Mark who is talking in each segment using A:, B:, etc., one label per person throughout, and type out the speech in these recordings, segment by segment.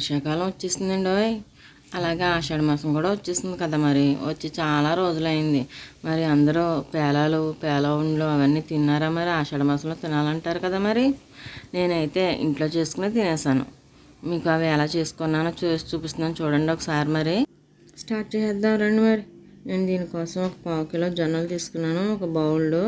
A: వర్షాకాలం వచ్చేసిందండి ఓయ్. అలాగే ఆషాఢ మాసం కూడా వచ్చేసింది కదా మరి. వచ్చి చాలా రోజులైంది. మరి అందరూ పేలాలు పేలవుండ్లు అవన్నీ తిన్నారా మరి? ఆషాఢ మాసంలో తినాలంటారు కదా మరి? నేనైతే ఇంట్లో చేసుకుని తినేసాను. మీకు అవి ఎలా చేసుకున్నానో చూసి చూపిస్తున్నాను చూడండి ఒకసారి మరి. స్టార్ట్ చేద్దాం రండి మరి. నేను దీనికోసం ఒక పావు కిలో జొన్నలు తీసుకున్నాను ఒక బౌల్లో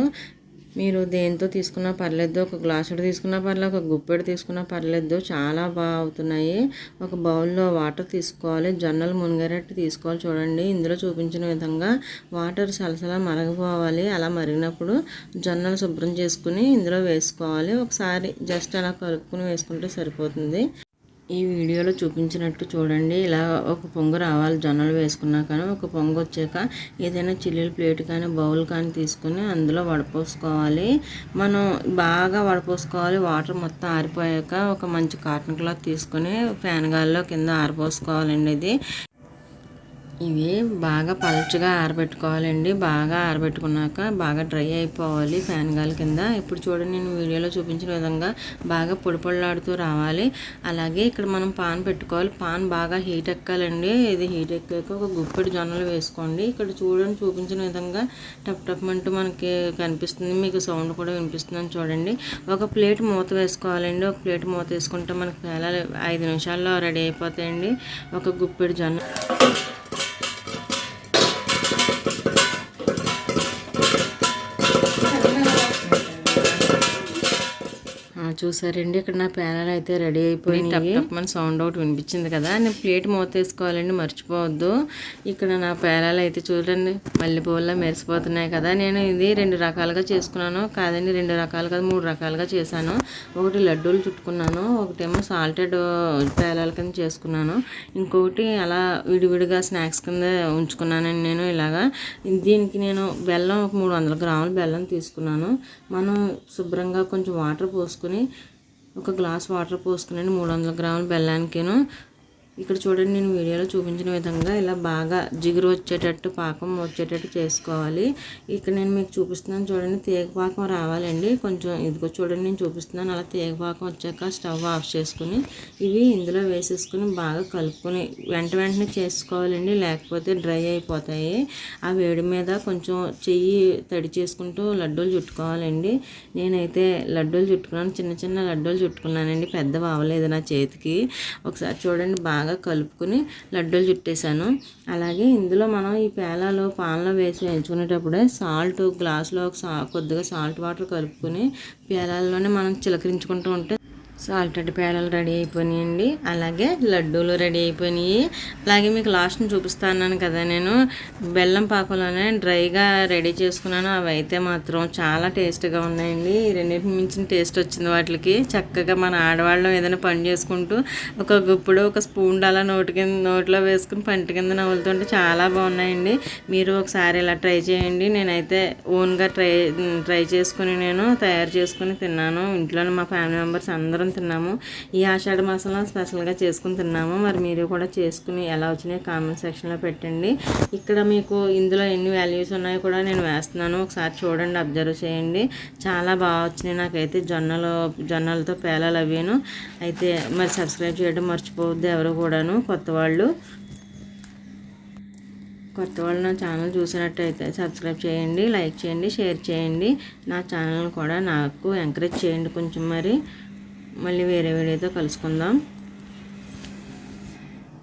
A: మీరు దేంతో తీసుకున్నా పర్లేదు ఒక గ్లాసుడు తీసుకున్నా పర్లేదు ఒక గుప్పెడు తీసుకున్నా పర్లేదు చాలా బాగా అవుతున్నాయి ఒక బౌల్లో వాటర్ తీసుకోవాలి. జొన్నలు మునిగేటట్టు తీసుకోవాలి చూడండి. ఇందులో చూపించిన విధంగా వాటర్ సలసలా మరగపోవాలి. అలా మరిగినప్పుడు జొన్నలు శుభ్రం చేసుకుని ఇందులో వేసుకోవాలి. ఒకసారి జస్ట్ అలా కలుపుకుని వేసుకుంటే సరిపోతుంది. ఈ వీడియోలో చూపించినట్టు చూడండి. ఇలా ఒక పొంగు రావాలి జొన్నలు వేసుకున్నాక ఒక పొంగు వచ్చాక ఏదైనా చిల్లుల ప్లేట్ కానీ బౌల్ కానీ తీసుకుని అందులో వడపోసుకోవాలి. మనం బాగా వడపోసుకోవాలి. వాటర్ మొత్తం ఆరిపోయాక ఒక మంచి కాటన్ క్లాత్ తీసుకొని ఫ్యాన్ గాలిలో కింద ఆరిపోసుకోవాలండి ఇది. ఇవి బాగా పలచగా ఆరబెట్టుకోవాలండి. బాగా ఆరబెట్టుకున్నాక బాగా డ్రై అయిపోవాలి ఫ్యాన్ గాలి కింద. ఇప్పుడు చూడండి నేను వీడియోలో చూపించిన విధంగా బాగా పొడిపొడలాడుతూ రావాలి. అలాగే ఇక్కడ మనం పాన్ పెట్టుకోవాలి. పాన్ బాగా హీట్ ఎక్కాలండి. ఇది హీట్ ఎక్కాక ఒక గుప్పెడు జొన్నలు వేసుకోండి. ఇక్కడ చూడండి చూపించిన విధంగా టప్ టప్ అంటూ మనకి కనిపిస్తుంది. మీకు సౌండ్ కూడా వినిపిస్తుందని చూడండి. ఒక ప్లేట్ మూత వేసుకోవాలండి. ఒక ప్లేట్ మూత వేసుకుంటే మనకి పేలాలు ఐదు నిమిషాల్లో రెడీ అయిపోతాయండి. ఒక గుప్పెడు జొన్న చూసారండి. ఇక్కడ నా పేనాలు అయితే రెడీ అయిపోయింది టప్ మన సౌండ్ ఒకటి వినిపించింది కదా. నేను ప్లేట్ మూత వేసుకోవాలండి మర్చిపోవద్దు. ఇక్కడ నా పేనాలు అయితే చూడండి. మల్లెపూల మెరిసిపోతున్నాయి కదా. నేను ఇది రెండు రకాలుగా చేసుకున్నాను. కాదండి రెండు రకాలుగా మూడు రకాలుగా చేశాను. ఒకటి లడ్డూలు చుట్టుకున్నాను ఒకటేమో సాల్టెడ్ పేలాల కింద చేసుకున్నాను. ఇంకొకటి అలా విడివిడిగా స్నాక్స్ కింద ఉంచుకున్నానండి నేను ఇలాగా. దీనికి నేను బెల్లం ఒక మూడు వందల గ్రాముల బెల్లం తీసుకున్నాను. మనం శుభ్రంగా కొంచెం వాటర్ పోసుకుని ఒక గ్లాస్ వాటర్ పోసుకుని మూడు వందల గ్రాముల బెల్లానికేను. ఇక్కడ చూడండి నేను వీడియోలో చూపించిన విధంగా ఇలా బాగా జిగురు వచ్చేటట్టు పాకం వచ్చేటట్టు చేసుకోవాలి. ఇక్కడ నేను మీకు చూపిస్తున్నాను చూడండి తీగ పాకం రావాలండి. కొంచెం ఇదిగో చూడండి నేను చూపిస్తున్నాను. అలా తీగ పాకం వచ్చాక స్టవ్ ఆఫ్ చేసుకుని ఇవి ఇందులో వేసేసుకుని బాగా కలుపుకొని వెంట వెంటనే చేసుకోవాలండి. లేకపోతే డ్రై అయిపోతాయి. ఆ వేడి మీద కొంచెం చెయ్యి తడి చేసుకుంటూ లడ్డూలు చుట్టుకోవాలండి. నేనైతే లడ్డూలు చుట్టుకున్నాను చిన్న చిన్న లడ్డూలు చుట్టుకున్నానండి. పెద్దవి అవ్వలేదు నా చేతికి. ఒకసారి చూడండి బాగా కలుపుకుని లడ్డూలు చుట్టేసాను అలాగే ఇందులో మనం ఈ పేలాలు పాలలో వేసి వేయించుకునేటప్పుడే సాల్ట్ గ్లాస్లో ఒక సా కొద్దిగా సాల్ట్ వాటర్ కలుపుకొని పేలాల్లోనే మనం చిలకరించుకుంటూ ఉంటే సాల్టెడ్ పేడలు రెడీ అయిపోయినాయండి. అలాగే లడ్డూలు రెడీ అయిపోయినాయి. అలాగే మీకు లాస్ట్ని చూపిస్తాను కదా నేను. బెల్లం పాకలోనే డ్రైగా రెడీ చేసుకున్నాను. అవి అయితే మాత్రం చాలా టేస్ట్గా ఉన్నాయండి. ఈ మించిన టేస్ట్ వచ్చింది వాటికి. చక్కగా మన ఆడవాళ్ళం ఏదైనా పని చేసుకుంటూ ఒక గుప్పుడు ఒక స్పూన్ అలా నోటి కింద నోట్లో వేసుకుని పంట కింద నవ్వులుతుంటే చాలా బాగున్నాయండి. మీరు ఒకసారి ఇలా ట్రై చేయండి. నేనైతే ఓన్గా ట్రై ట్రై చేసుకుని నేను తయారు చేసుకుని తిన్నాను. ఇంట్లోనే మా ఫ్యామిలీ మెంబర్స్ అందరం తిన్నాము ఈ ఆషాఢ మాసంలో స్పెషల్గా చేసుకుని తిన్నాము మరి మీరు కూడా చేసుకుని ఎలా వచ్చినాయో కామెంట్ సెక్షన్లో పెట్టండి. ఇక్కడ మీకు ఇందులో ఎన్ని వాల్యూస్ ఉన్నాయో కూడా నేను వేస్తున్నాను. ఒకసారి చూడండి అబ్జర్వ్ చేయండి. చాలా బాగా వచ్చినాయి. నాకైతే జొన్నలు జొన్నలతో పేలాలు అవిను అయితే మరి సబ్స్క్రైబ్ చేయడం మర్చిపోవద్దు ఎవరు కూడాను. కొత్త వాళ్ళు కొత్త వాళ్ళు నా ఛానల్ చూసినట్టయితే సబ్స్క్రైబ్ చేయండి లైక్ చేయండి షేర్ చేయండి. నా ఛానల్ కూడా నాకు ఎంకరేజ్ చేయండి కొంచెం మరి. మళ్ళీ వేరే వీడియోతో కలుసుకుందాం.